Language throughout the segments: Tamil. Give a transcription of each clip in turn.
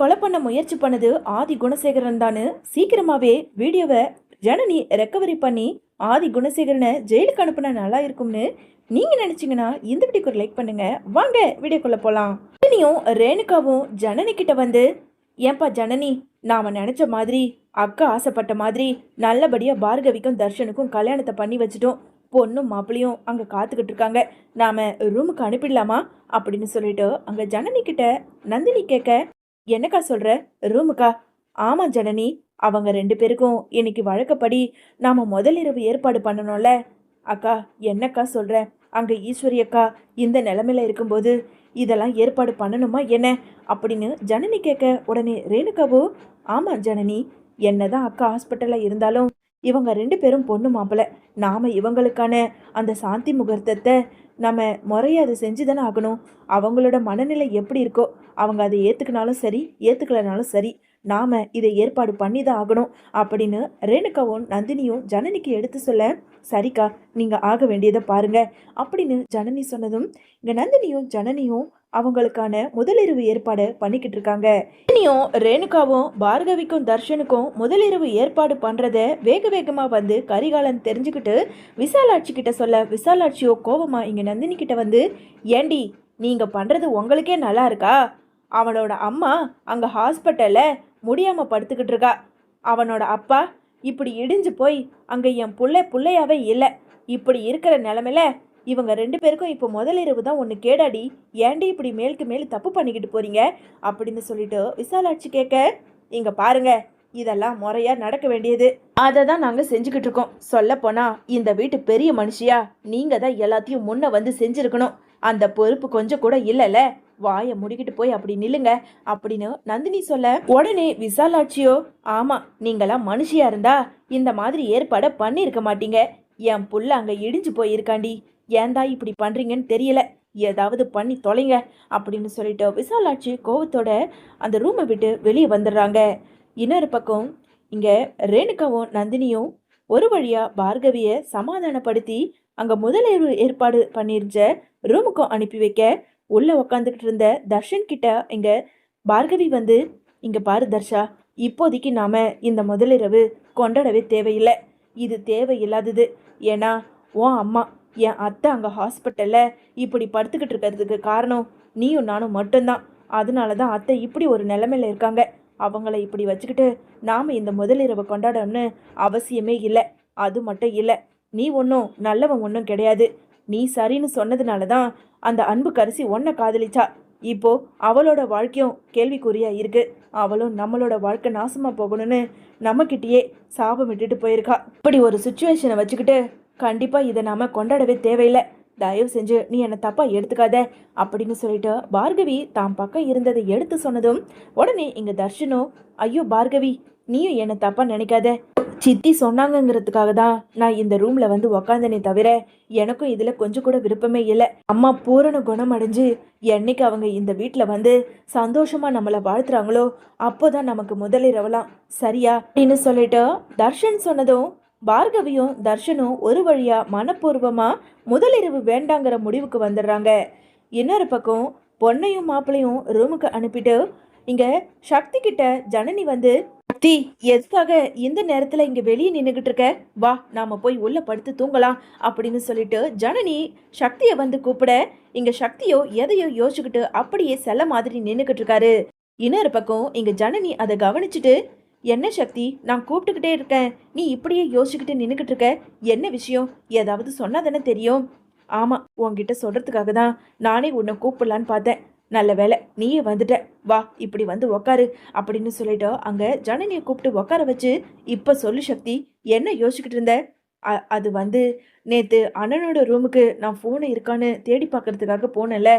கொலை பண்ண முயற்சி பண்ணது ஆதி குணசேகரன் தானு சீக்கிரமாவே வீடியோவை ஜனனி ரெக்கவரி பண்ணி ஆதி குணசேகரனை ஜெயிலுக்கு அனுப்புனா நல்லா இருக்கும்னு நீங்க நினைச்சீங்கன்னா இந்த வீடியோக்கு ஒரு லைக் பண்ணுங்க. வாங்க வீடியோக்குள்ள போலாம். ஜனனியும் ரேணுகாவும் ஜனனி கிட்ட வந்து ஏன்பா ஜனனி நாம நினைச்ச மாதிரி அக்கா ஆசைப்பட்ட மாதிரி நல்லபடியா பார்கவிக்கும் தர்ஷனுக்கும் கல்யாணத்தை பண்ணி வச்சுட்டோம். பொண்ணும் மாப்பிளையும் அங்கே காத்துக்கிட்டு இருக்காங்க. நாம ரூமுக்கு அனுப்பிடலாமா? அப்படின்னு சொல்லிட்டு அங்கே ஜனனி கிட்ட நந்தினி கேட்க என்னக்கா சொல்ற? ரூமுக்கா? ஆமா ஜனனி அவங்க ரெண்டு பேருக்கும் இன்னைக்கு வழக்கப்படி நாம முதலிரவு ஏற்பாடு பண்ணணும்ல. அக்கா என்னக்கா சொல்ற? அங்க ஈஸ்வரி அக்கா இந்த நிலமையில இருக்கும்போது இதெல்லாம் ஏற்பாடு பண்ணணுமா என்ன? அப்படின்னு ஜனனி கேட்க உடனே ரேணுகாவோ ஆமா ஜனனி என்னதான் அக்கா ஹாஸ்பிட்டல்ல இருந்தாலும் இவங்க ரெண்டு பேரும் பொண்ணு மாப்பிள்ளை நாம இவங்களுக்கான அந்த சாந்தி முகூர்த்தத்தை நம்ம முறையை அதை செஞ்சு தானே ஆகணும். அவங்களோட மனநிலை எப்படி இருக்கோ அவங்க அதை ஏற்றுக்கினாலும் சரி ஏற்றுக்கலனாலும் சரி நாம இதை ஏற்பாடு பண்ணி தான் ஆகணும் அப்படின்னு ரேணுகாவும் நந்தினியும் ஜனனிக்கு எடுத்து சொல்ல சரிக்கா நீங்கள் ஆக வேண்டியதை பாருங்க அப்படின்னு ஜனனி சொன்னதும் இங்கே நந்தினியும் ஜனனியும் அவங்களுக்கான முதலிரவு ஏற்பாடு பண்ணிக்கிட்டு இருக்காங்க. இனியும் ரேணுகாவும் பார்கவிக்கும் தர்ஷனுக்கும் முதலிரவு ஏற்பாடு பண்றத வேக வேகமா வந்து கரிகாலன் தெரிஞ்சுக்கிட்டு விசாலாட்சி கிட்ட சொல்ல விசாலாட்சியோ கோபமாக இங்க நந்தினி கிட்ட வந்து ஏண்டி நீங்க பண்றது உங்களுக்கே நல்லா இருக்கா? அவனோட அம்மா அங்க ஹாஸ்பிட்டல்ல முடியாம படுத்துக்கிட்டு இருக்கா. அவனோட அப்பா இப்படி இடிஞ்சு போய் அங்க என் புள்ள புள்ளையாவே இல்லை. இப்படி இருக்கிற நிலமையில இவங்க ரெண்டு பேருக்கும் இப்போ முதலிரவு தான் ஒன்று கேடாடி. ஏண்டி இப்படி மேலுக்கு மேல் தப்பு பண்ணிக்கிட்டு போறீங்க? அப்படின்னு சொல்லிட்டு விசாலாட்சி கேட்க இங்க பாருங்க இதெல்லாம் முறையா நடக்க வேண்டியது. அதை தான் நாங்கள் செஞ்சுக்கிட்டு இருக்கோம். சொல்ல போனா இந்த வீட்டு பெரிய மனுஷியா? நீங்க தான் எல்லாத்தையும் முன்ன வந்து செஞ்சிருக்கணும். அந்த பொறுப்பு கொஞ்சம் கூட இல்லைல்ல? வாயை முடிக்கிட்டு போய் அப்படி நில்லுங்க அப்படின்னு நந்தினி சொல்ல உடனே விசாலாட்சியோ ஆமா நீங்களாம் மனுஷியா இருந்தா இந்த மாதிரி ஏற்பாடை பண்ணியிருக்க மாட்டீங்க. என் புள்ள அங்க இடிஞ்சு போயிருக்காண்டி. ஏன்டா இப்படி பண்ணுறீங்கன்னு தெரியல. ஏதாவது பண்ணி தொலைங்க அப்படின்னு சொல்லிட்டு விசாலாட்சி கோவத்தோட அந்த ரூமை விட்டு வெளியே வந்துடுறாங்க. இன்னொரு பக்கம் இங்கே ரேணுகாவும் நந்தினியும் ஒரு வழியாக பார்கவியை சமாதானப்படுத்தி அங்கே முதலேறு ஏற்பாடு பண்ணியிருந்த ரூமுக்கும் அனுப்பி வைக்க உள்ளே உக்காந்துக்கிட்டு இருந்த தர்ஷன் கிட்ட இங்கே பார்கவி வந்து இங்கே பாரு தர்ஷா இப்போதைக்கு நாம் இந்த முதலிரவு கொண்டாடவே தேவையில்லை. இது தேவையில்லாதது. ஏன்னா உன் அம்மா என் அத்தை அங்கே ஹாஸ்பிட்டலில் இப்படி படுத்துக்கிட்டு இருக்கிறதுக்கு காரணம் நீயும் நானும் மட்டும்தான். அதனால தான் அத்தை இப்படி ஒரு நிலமையில இருக்காங்க. அவங்கள இப்படி வச்சுக்கிட்டு நாம் இந்த முதலிரவை கொண்டாடணும்னு அவசியமே இல்லை. அது மட்டும் இல்லை நீ ஒன்றும் நல்லவன் ஒன்றும் கிடையாது. நீ சரின்னு சொன்னதுனால தான் அந்த அன்பு கரிசி ஒன்றை காதலிச்சா. இப்போ அவளோட வாழ்க்கையும் கேள்விக்குறியா இருக்கு. அவளும் நம்மளோட வாழ்க்கை நாசமா போகணும்னு நம்மக்கிட்டேயே சாபம் விட்டுட்டு போயிருக்கா. இப்படி ஒரு சுச்சுவேஷனை வச்சுக்கிட்டு கண்டிப்பாக இதை நாம் கொண்டாடவே தேவையில்லை. தயவு செஞ்சு நீ என்னை தப்பாக எடுத்துக்காத அப்படின்னு சொல்லிட்டு பார்கவி தான் பக்கம் இருந்ததை எடுத்து சொன்னதும் உடனே இங்கே தர்ஷனும் ஐயோ பார்கவி நீயும் என்னை தப்பாக நினைக்காத. சித்தி சொன்னாங்கங்கிறதுக்காக தான் நான் இந்த ரூமில் வந்து உக்காந்தனே தவிர எனக்கும் இதில் கொஞ்சம் கூட விருப்பமே இல்லை. அம்மா பூரண குணம் அடைஞ்சு என்னைக்கு அவங்க இந்த வீட்டில் வந்து சந்தோஷமாக நம்மளை வாழ்த்துறாங்களோ அப்போதான் நமக்கு முதலிரவலாம் சரியா? அப்படின்னு சொல்லிட்டு தர்ஷன் சொன்னதும் பார்கவியும் தர்ஷனும் ஒரு வழியா மனப்பூர்வமா முதலிரவு வேண்டாங்கிற முடிவுக்கு வந்துடுறாங்க. இன்னொரு பக்கம் பொண்ணையும் மாப்பிளையும் ரூமுக்கு அனுப்பிட்டு இங்க சக்தி கிட்ட ஜனனி வந்து சக்தி எதுக்காக இந்த நேரத்துல இங்க வெளியே நின்றுகிட்டு இருக்க? வா நாம போய் உள்ள படுத்து தூங்கலாம் அப்படின்னு சொல்லிட்டு ஜனனி சக்தியை வந்து கூப்பிட இங்க சக்தியோ எதையோ யோசிச்சுக்கிட்டு அப்படியே செல்ல மாதிரி நின்றுகிட்டு இருக்காரு. இன்னொரு பக்கம் இங்க ஜனனி அதை கவனிச்சுட்டு என்ன சக்தி? நான் கூப்பிட்டுக்கிட்டே இருக்கேன். நீ இப்படியே யோசிச்சுக்கிட்டு நின்றுக்கிட்டு இருக்க. என்ன விஷயம்? ஏதாவது சொன்னா தானே தெரியும். ஆமாம் உங்ககிட்ட சொல்கிறதுக்காக தான் நானே உன்னை கூப்பிடலான்னு பார்த்தேன். நல்ல வேலை நீயே வந்துட்ட. வா இப்படி வந்து உக்காரு. அப்படின்னு சொல்லிட்டு அங்கே ஜனனியை கூப்பிட்டு உக்கார வச்சு இப்போ சொல்லு சக்தி என்ன யோசிச்சுக்கிட்டு இருந்த? அது வந்து நேற்று அண்ணனோட ரூமுக்கு நான் ஃபோனு இருக்கான்னு தேடி பார்க்கறதுக்காக போனேன்ல.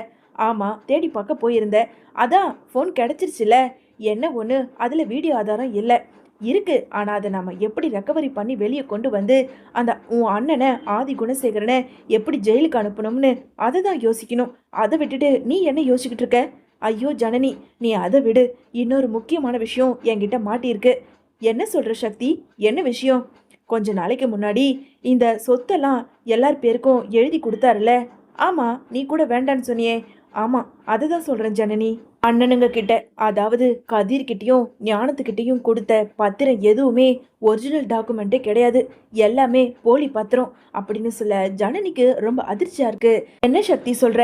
ஆமாம் தேடி பார்க்க போயிருந்தேன் அதான் ஃபோன் கிடச்சிருச்சுல. என்ன ஒன்று அதில் வீடியோ ஆதாரம் இல்லை. இருக்கு. ஆனால் அதை நம்ம எப்படி ரெக்கவரி பண்ணி வெளியே கொண்டு வந்து அந்த உன் அண்ணனை ஆதி குணசேகரனை எப்படி ஜெயிலுக்கு அனுப்பணும்னு அதை தான் யோசிக்கணும். அதை விட்டுட்டு நீ என்ன யோசிக்கிட்டு இருக்க? ஐயோ ஜனனி நீ அதை விடு. இன்னொரு முக்கியமான விஷயம் என்கிட்ட மாட்டியிருக்கு. என்ன சொல்கிற சக்தி? என்ன விஷயம்? கொஞ்ச நாளைக்கு முன்னாடி இந்த சொத்தெல்லாம் எல்லார் பேருக்கும் எழுதி கொடுத்தாருல ஆமாம் நீ கூட வேண்டான்னு சொன்னியே. ஆமாம் அதை தான் சொல்கிறேன் ஜனனி. அண்ணனுங்க கிட்ட அதாவது கதிர்கிட்டையும் ஞானத்துக்கிட்டையும் கொடுத்த பத்திரம் எதுவுமே ஒரிஜினல் டாக்குமெண்ட்டே கிடையாது. எல்லாமே போலி பத்திரம் அப்படின்னு சொல்ல ஜனனிக்கு ரொம்ப அதிர்ச்சியா இருக்கு. என்ன சக்தி சொல்ற?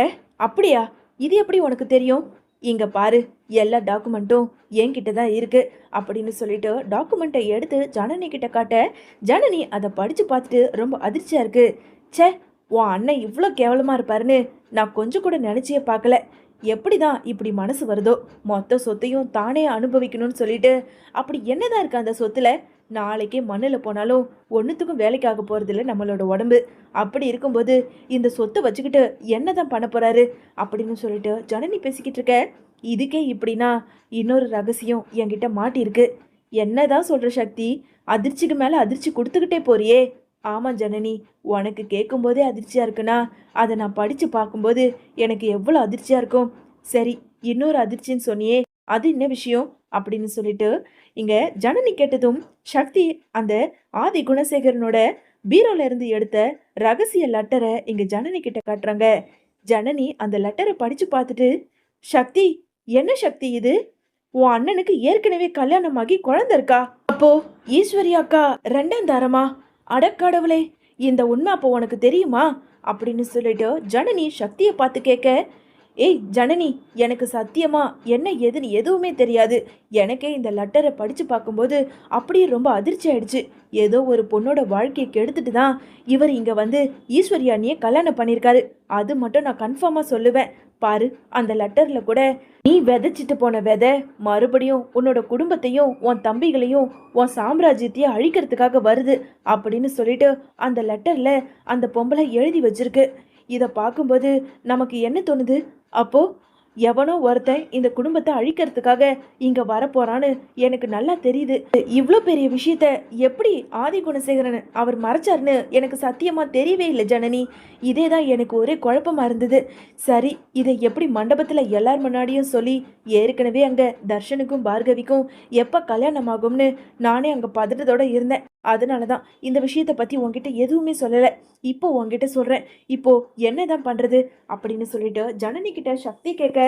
அப்படியா? இது எப்படி உனக்கு தெரியும்? இங்க பாரு எல்லா டாக்குமெண்ட்டும் என்கிட்ட தான் இருக்கு அப்படின்னு சொல்லிட்டு டாக்குமெண்ட்டை எடுத்து ஜனனி கிட்ட காட்ட ஜனனி அதை படிச்சு பார்த்துட்டு ரொம்ப அதிர்ச்சியா இருக்கு. ச்சே உன் அண்ணன் இவ்வளோ கேவலமாக இருப்பாருன்னு நான் கொஞ்சம் கூட நினச்சியே பார்க்கல. எப்படி தான் இப்படி மனசு வருதோ மொத்த சொத்தையும் தானே அனுபவிக்கணும்னு சொல்லிட்டு அப்படி என்னதான் இருக்கு அந்த சொத்துல? நாளைக்கே மண்ணில் போனாலும் ஒன்றுத்துக்கும் வேலைக்காக போகிறதில்ல நம்மளோட உடம்பு. அப்படி இருக்கும்போது இந்த சொத்தை வச்சுக்கிட்டு என்ன தான் பண்ண போகிறாரு அப்படின்னு சொல்லிட்டு ஜனனி பேசிக்கிட்டு இருக்க. இதுக்கே இப்படின்னா இன்னொரு ரகசியம் என்கிட்ட மாட்டியிருக்கு. என்னதான் சொல்கிற சக்தி? அதிர்ச்சிக்கு மேலே அதிர்ச்சி கொடுத்துக்கிட்டே போறியே. ஆமாம் ஜனனி உனக்கு கேட்கும்போதே அதிர்ச்சியாக இருக்குன்னா அதை நான் படித்து பார்க்கும்போது எனக்கு எவ்வளோ அதிர்ச்சியாக இருக்கும். சரி இன்னொரு அதிர்ச்சின்னு சொன்னியே அது என்ன விஷயம்? அப்படின்னு சொல்லிட்டு இங்கே ஜனனி கேட்டதும் சக்தி அந்த ஆதி குணசேகரனோட பீரோல இருந்து எடுத்த ரகசிய லெட்டரை இங்கே ஜனனி கிட்ட காட்டுறாங்க. ஜனனி அந்த லெட்டரை படித்து பார்த்துட்டு சக்தி என்ன சக்தி இது? உன் அண்ணனுக்கு ஏற்கனவே கல்யாணமாகி குழந்தை இருக்கா? அப்போ ஈஸ்வரி அக்கா ரெண்டாம் தாரமா? அடக்கடவுளே இந்த உண்மை அப்போ உனக்கு தெரியுமா? அப்படின்னு சொல்லிட்டு ஜனனி சக்தியை பார்த்து கேட்க ஏய் ஜனனி எனக்கு சத்தியமா? என்ன ஏதுன்னு எதுவுமே தெரியாது. எனக்கே இந்த லெட்டரை படித்து பார்க்கும்போது அப்படியே ரொம்ப அதிர்ச்சி ஆயிடுச்சு. ஏதோ ஒரு பொண்ணோட வாழ்க்கையை கெடுத்துட்டு தான் இவர் இங்கே வந்து ஈஸ்வரியானியை கல்யாணம் பண்ணியிருக்காரு. அது மட்டும் நான் கன்ஃபார்மாக சொல்லுவேன். பாரு அந்த லெட்டரில் கூட நீ விதைச்சிட்டு போன விதை மறுபடியும் உன்னோட குடும்பத்தையும் உன் தம்பிகளையும் உன் சாம்ராஜ்யத்தையும் அழிக்கிறதுக்காக வருது அப்படின்னு சொல்லிட்டு அந்த லெட்டரில் அந்த பொம்பளை எழுதி வச்சிருக்கு. இதை பார்க்கும்போது நமக்கு என்ன தோணுது? அப்போ எவனோ ஒருத்தன் இந்த குடும்பத்தை அழிக்கிறதுக்காக இங்க வரப்போறான்னு எனக்கு நல்லா தெரியுது. இவ்வளோ பெரிய விஷயத்த எப்படி ஆதி குணசேகரன் அவர் மறைச்சாருன்னு எனக்கு சத்தியமா தெரியவே இல்லை ஜனனி. இதே தான் எனக்கு ஒரே குழப்பமா இருந்தது. சரி இதை எப்படி மண்டபத்துல எல்லார் முன்னாடியும் சொல்லி ஏற்கனவே அங்க தர்ஷனுக்கும் பார்கவிக்கும் எப்ப கல்யாணம் ஆகும்னு நானே அங்க பதட்டத்தோட இருந்தேன். அதனால தான் இந்த விஷயத்தை பற்றி உங்ககிட்ட எதுவுமே சொல்லலை. இப்போ உங்ககிட்ட சொல்கிறேன் இப்போ என்னதான் பண்ணுறது அப்படின்னு சொல்லிட்டு ஜனனி கிட்ட சக்தி கேட்க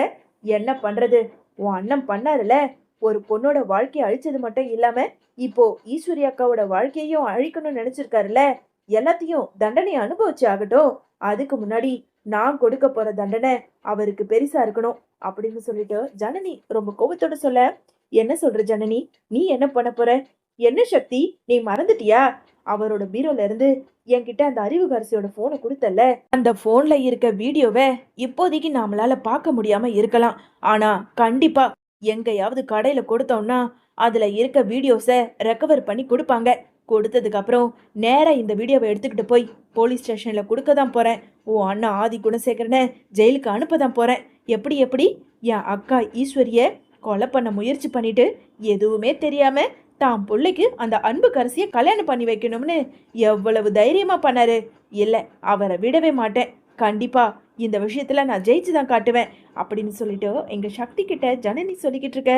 என்ன பண்றது? உன் அண்ணன் பண்ணாருல? ஒரு பொண்ணோட வாழ்க்கையை அழிச்சது மட்டும் இல்லாம இப்போ ஈஸ்வரி அக்காவோட வாழ்க்கையையும் அழிக்கணும்னு நினைச்சிருக்காருல? எல்லாத்தையும் தண்டனை அனுபவிச்சு ஆகட்டும். அதுக்கு முன்னாடி நான் கொடுக்க போற தண்டனை அவருக்கு பெருசா இருக்கணும் அப்படின்னு சொல்லிட்டு ஜனனி ரொம்ப கோபத்தோட சொல்ல என்ன சொல்ற ஜனனி? நீ என்ன பண்ண போற? என்ன சக்தி? நீ மறந்துட்டியா? அவரோட பீரோல இருந்து என்கிட்ட அந்த அறிவுகரசியோட போனை கொடுத்தல அந்த போன்ல இருக்க வீடியோவை இப்போதைக்கு நாமளால பார்க்க முடியாம இருக்கலாம். ஆனா கண்டிப்பா எங்கேயாவது கடையில கொடுத்தோம்னா அதுல இருக்க வீடியோஸை ரெக்கவர் பண்ணி கொடுப்பாங்க. கொடுத்ததுக்கு அப்புறம் நேரா இந்த வீடியோவை எடுத்துக்கிட்டு போய் போலீஸ் ஸ்டேஷன்ல கொடுக்க தான் போறேன். ஓ அண்ணா ஆதி குணசேகரனை ஜெயிலுக்கு அனுப்ப தான் போறேன். எப்படி எப்படி? என் அக்கா ஈஸ்வரிய கொலை பண்ண முயற்சி பண்ணிட்டு எதுவுமே தெரியாம தான் பிள்ளைக்கு அந்த அன்பு கரசியை கல்யாணம் பண்ணி வைக்கணும்னு எவ்வளவு தைரியமாக பண்ணாரு. இல்லை அவரை விடவே மாட்டேன். கண்டிப்பாக இந்த விஷயத்தில் நான் ஜெயிச்சு தான் காட்டுவேன் அப்படின்னு சொல்லிட்டு எங்கள் சக்தி கிட்ட ஜனனி சொல்லிக்கிட்டு இருக்க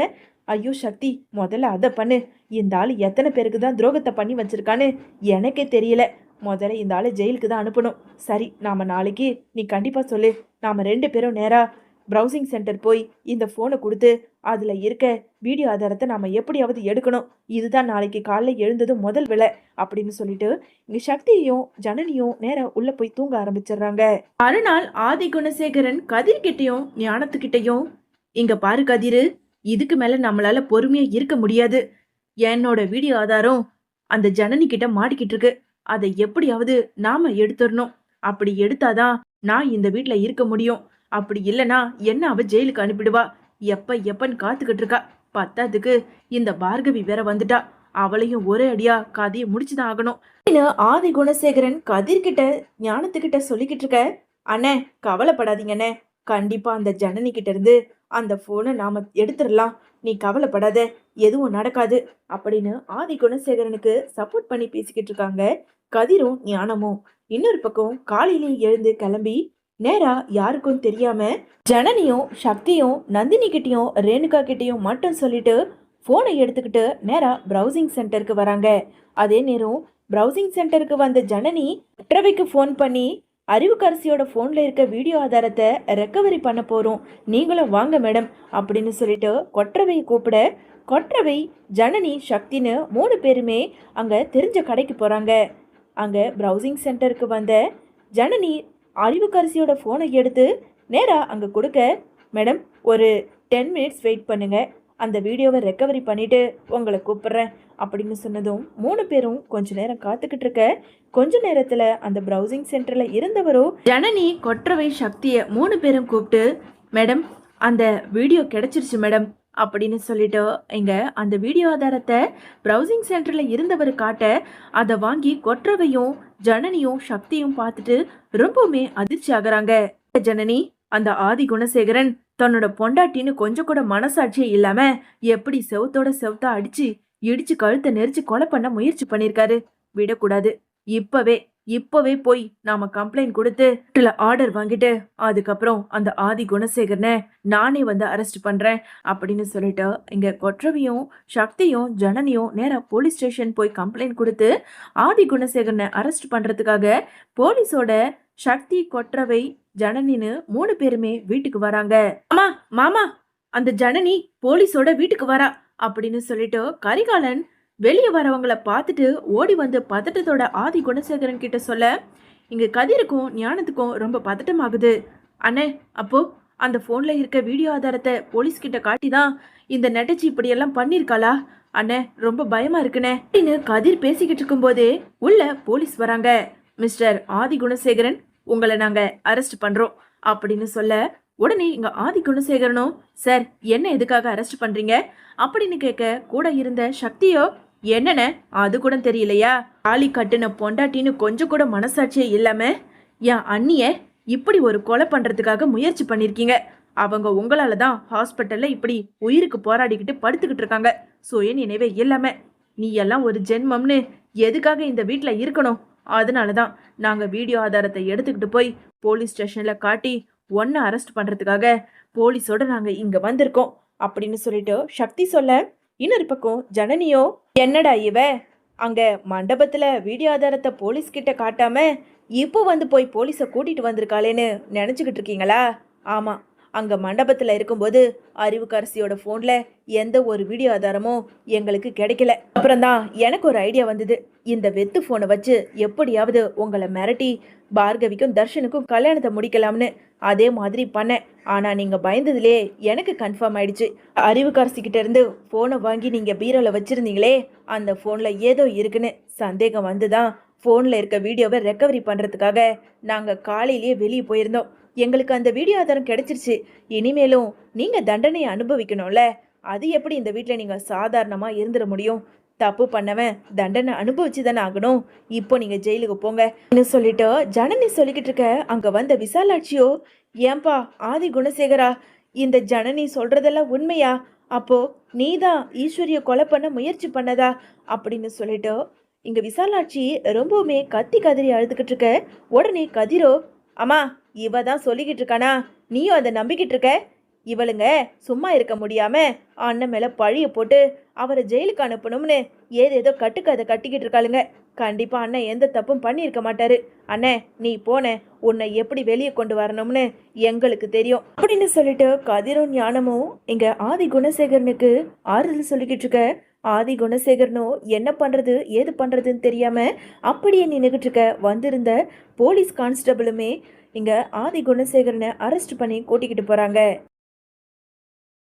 ஐயோ சக்தி முதல்ல அதை பண்ணு. இந்த ஆள் எத்தனை பேருக்கு தான் துரோகத்தை பண்ணி வச்சிருக்கான்னு எனக்கே தெரியல. முதல்ல இந்த ஆளை ஜெயிலுக்கு தான் அனுப்பணும். சரி நாம நாளைக்கு நீ கண்டிப்பாக சொல்லு. நாம் ரெண்டு பேரும் நேராக ப்ரௌசிங் சென்டர் போய் இந்த ஃபோனை கொடுத்து அதில் இருக்க வீடியோ ஆதாரத்தை நாம் எப்படியாவது எடுக்கணும். இதுதான் நாளைக்கு காலைல எழுந்ததும் முதல் விலை அப்படின்னு சொல்லிட்டு இங்கே சக்தியையும் ஜனனியும் நேராக உள்ளே போய் தூங்க ஆரம்பிச்சிடுறாங்க. மறுநாள் ஆதி குணசேகரன் கதிர்கிட்டையும் ஞானத்துக்கிட்டையும் இங்க பாரு கதிரு இதுக்கு மேல நம்மளால பொறுமையா இருக்க முடியாது. என்னோட வீடியோ ஆதாரம் அந்த ஜனனி கிட்ட மாட்டிக்கிட்டு இருக்கு. அதை எப்படியாவது நாம எடுத்துடணும். அப்படி எடுத்தாதான் நான் இந்த வீட்டில் இருக்க முடியும். அப்படி இல்லைன்னா என்ன அவ ஜெயிலுக்கு அனுப்பிடுவா? எப்ப எப்பன்னு காத்துக்கிட்டு இருக்கா. பத்தாதுக்கு இந்த பார்கவி வேற வந்துட்டா. அவளையும் ஒரே அடியா கதையை முடிச்சுதான் ஆகணும். ஆதி குணசேகரன் கதிர்கிட்ட ஞானத்துக்கிட்ட சொல்லிக்கிட்டு இருக்க. அண்ணே கவலைப்படாதீங்கண்ணே கண்டிப்பா அந்த ஜனனி கிட்ட இருந்து அந்த போனை நாம எடுத்துடலாம். நீ கவலைப்படாத எதுவும் நடக்காது அப்படின்னு ஆதி குணசேகரனுக்கு சப்போர்ட் பண்ணி பேசிக்கிட்டு இருக்காங்க கதிரும் ஞானமும். இன்னொரு பக்கம் காலையிலேயே எழுந்து கிளம்பி நேரா யாருக்கும் தெரியாம ஜனனியும் சக்தியும் நந்தினி கிட்டயும் ரேணுகா கிட்டயும் மட்டும் சொல்லிட்டு போனை எடுத்துக்கிட்டு நேரா ப்ரௌசிங் சென்டருக்கு வராங்க. அதே நேரம் ப்ரௌசிங் சென்டருக்கு வந்த ஜனனி அற்றவைக்கு ஃபோன் பண்ணி அறிவுக்கரசியோட ஃபோனில் இருக்க வீடியோ ஆதாரத்தை ரெக்கவரி பண்ண போகிறோம் நீங்களும் வாங்க மேடம் அப்படின்னு சொல்லிட்டு கொற்றவையை கூப்பிட கொற்றவை ஜனனி சக்தின்னு மூணு பேருமே அங்கே தெரிஞ்ச கடைக்கு போகிறாங்க அங்கே ப்ரௌசிங் சென்டருக்கு வந்த ஜனனி அறிவுக்கரசியோட ஃபோனை எடுத்து நேராக அங்கே கொடுக்க. மேடம் ஒரு டென் மினிட்ஸ் வெயிட் பண்ணுங்கள் அந்த வீடியோவை ரெக்கவரி பண்ணிவிட்டு உங்களை கூப்பிட்றேன் அப்படின்னு சொன்னதும் மூணு பேரும் கொஞ்ச நேரம் காத்துக்கிட்டு இருக்க. கொஞ்ச நேரத்தில் அந்த ப்ரௌசிங் சென்டரில் இருந்தவரோ ஜனனி கொற்றவை சக்தியை மூணு பேரும் கூப்பிட்டு மேடம் அந்த வீடியோ கிடைச்சிருச்சு மேடம் அப்படின்னு சொல்லிட்டு இங்கே அந்த வீடியோ ஆதாரத்தை ப்ரௌசிங் சென்டரில் இருந்தவர் காட்ட அதை வாங்கி கொற்றவையும் ஜனனியும் சக்தியும் பார்த்துட்டு ரொம்பவுமே அதிர்ச்சி ஆகுறாங்க. ஜனனி அந்த ஆதி குணசேகரன் தன்னோட பொண்டாட்டின்னு கொஞ்சம் கூட மனசாட்சியே இல்லாம எப்படி செவுத்தோட செவத்தா அடிச்சு இடிச்சு கழுத்தை நெரிச்சு கொலை பண்ண முயற்சி பண்ணிருக்காரு. விடக்கூடாது. இப்பவே இப்போவே போய் நாம கம்ப்ளைண்ட் கொடுத்து ஆர்டர் வாங்கிட்டு அதுக்கப்புறம் அந்த ஆதி குணசேகரனை நானே வந்து அரெஸ்ட் பண்ணுறேன் அப்படின்னு சொல்லிட்டு இங்கே கொற்றவியும் சக்தியும் ஜனனியும் நேராக போலீஸ் ஸ்டேஷன் போய் கம்ப்ளைண்ட் கொடுத்து ஆதி குணசேகரனை அரெஸ்ட் பண்ணுறதுக்காக போலீஸோட சக்தி கொற்றவை ஜனனின்னு மூணு பேருமே வீட்டுக்கு வராங்க. அம்மா மாமா அந்த ஜனனி போலீஸோட வீட்டுக்கு வரா அப்படின்னு சொல்லிட்டு கரிகாலன் வெளியே வரவங்கள பார்த்துட்டு ஓடி வந்து பதட்டத்தோட ஆதி குணசேகரன் கிட்ட சொல்ல இங்க கதிருக்கும் ஞானத்துக்கும் ரொம்ப பதட்டமாகுது. அண்ணே அப்போ? அந்த ஃபோனில் இருக்க வீடியோ ஆதாரத்தை போலீஸ் கிட்ட காட்டி தான் இந்த நெட்டச்சி இப்படியெல்லாம் பண்ணியிருக்காளா? அண்ணே ரொம்ப பயமா இருக்குண்ணே. அப்படின்னு கதிர் பேசிக்கிட்டு இருக்கும்போதே உள்ள போலீஸ் வராங்க. மிஸ்டர் ஆதி குணசேகரன் உங்களை நாங்க அரெஸ்ட் பண்றோம் அப்படின்னு சொல்ல உடனே இங்க ஆதி குணசேகரனும் சார் என்ன எதுக்காக அரெஸ்ட் பண்றீங்க? அப்படின்னு கேட்க கூட இருந்த சக்தியோ என்னென்ன? அது கூட தெரியலையா? தாலி கட்டுன பொண்டாட்டின்னு கொஞ்சம் கூட மனசாட்சியே இல்லாம என் அண்ணிய இப்படி ஒரு கொலை பண்றதுக்காக முயற்சி பண்ணிருக்கீங்க. அவங்க உங்களால தான் ஹாஸ்பிட்டல்ல இப்படி உயிருக்கு போராடிக்கிட்டு படுத்துக்கிட்டு இருக்காங்க. சுய நினைவே இல்லாம. நீ எல்லாம் ஒரு ஜென்மம்னு எதுக்காக இந்த வீட்டில் இருக்கணும்? அதனால தான் நாங்கள் வீடியோ ஆதாரத்தை எடுத்துக்கிட்டு போய் போலீஸ் ஸ்டேஷனில் காட்டி ஒன்றை அரெஸ்ட் பண்ணுறதுக்காக போலீஸோட நாங்கள் இங்கே வந்திருக்கோம். அப்படின்னு சொல்லிட்டு சக்தி சொல்ல இன்னொரு பக்கம் ஜனனியோ என்னடா இவ? அங்க மண்டபத்துல வீடியோ ஆதாரத்தை போலீஸ் கிட்ட காட்டாம இப்போ வந்து போய் போலீஸை கூட்டிட்டு வந்திருக்காளேன்னு நினைச்சுக்கிட்டு இருக்கீங்களா? ஆமா. அங்க மண்டபத்துல இருக்கும்போது அறிவுக்கரசியோட போன்ல எந்த ஒரு வீடியோ ஆதாரமும் எங்களுக்கு கிடைக்கல. அப்புறம்தான் எனக்கு ஒரு ஐடியா வந்தது. இந்த வெத்து போனை வச்சு எப்படியாவது உங்களை மிரட்டி பார்கவிக்கும் தர்ஷனுக்கும் கல்யாணத்தை முடிக்கலாம்னு அதே மாதிரி பண்ணேன் ஆனால் நீங்கள் பயந்ததுலே எனக்கு கன்ஃபார்ம் ஆயிடுச்சு. அறிவுக்காரசிக்கிட்ட இருந்து ஃபோனை வாங்கி நீங்கள் பீரோவில் வச்சிருந்தீங்களே அந்த ஃபோனில் ஏதோ இருக்குன்னு சந்தேகம் வந்து தான் ஃபோனில் இருக்க வீடியோவை ரெக்கவரி பண்ணுறதுக்காக நாங்கள் காலையிலேயே வெளியே போயிருந்தோம். எங்களுக்கு அந்த வீடியோ ஆதாரம் கிடைச்சிருச்சு. இனிமேலும் நீங்கள் தண்டனையை அனுபவிக்கணும்ல. அது எப்படி இந்த வீட்டில் நீங்கள் சாதாரணமாக இருந்துட முடியும்? தப்பு பண்ணவன் தண்டனை அனுபவிச்சு தானே ஆகணும். இப்போ நீங்கள் ஜெயிலுக்கு போங்க. சொல்லிட்டு ஜனனி சொல்லிக்கிட்டு இருக்க. அங்கே வந்த விசாலாட்சியோ ஏன்பா ஆதி குணசேகரா இந்த ஜனனி சொல்கிறதெல்லாம் உண்மையா? அப்போ நீதான் ஈஸ்வரிய கொலை பண்ண முயற்சி பண்ணதா? அப்படின்னு சொல்லிட்டு இங்கே விசாலாட்சி ரொம்பவுமே கத்தி கதறி அழுதுகிட்டு இருக்க. உடனே கதிரோ அம்மா இவ தான் சொல்லிக்கிட்டு இருக்கானா? நீயும் அதை நம்பிக்கிட்டு இருக்க? இவளுங்க சும்மா இருக்க முடியாம அண்ணன் மேலே பழிய போட்டு அவரை ஜெயிலுக்கு அனுப்பணும்னு ஏதேதோ கட்டுக்கதை கட்டிக்கிட்டு இருக்காளுங்க. கண்டிப்பா அண்ணன் எந்த தப்பும் பண்ணியிருக்க மாட்டாரு. அண்ணே நீ போன உன்னை எப்படி வெளியே கொண்டு வரணும்னு எங்களுக்கு தெரியும். அப்படின்னு சொல்லிட்டு கதிரும் ஞானமும் இங்க ஆதி குணசேகரனுக்கு ஆறுதல் சொல்லிக்கிட்டு இருக்க. ஆதி குணசேகரனும் என்ன பண்றது ஏது பண்றதுன்னு தெரியாம அப்படியே நின்றுகிட்டு இருக்க. வந்திருந்த போலீஸ் கான்ஸ்டபிளுமே இங்க ஆதி குணசேகரனை அரெஸ்ட் பண்ணி கூட்டிக்கிட்டு போறாங்க.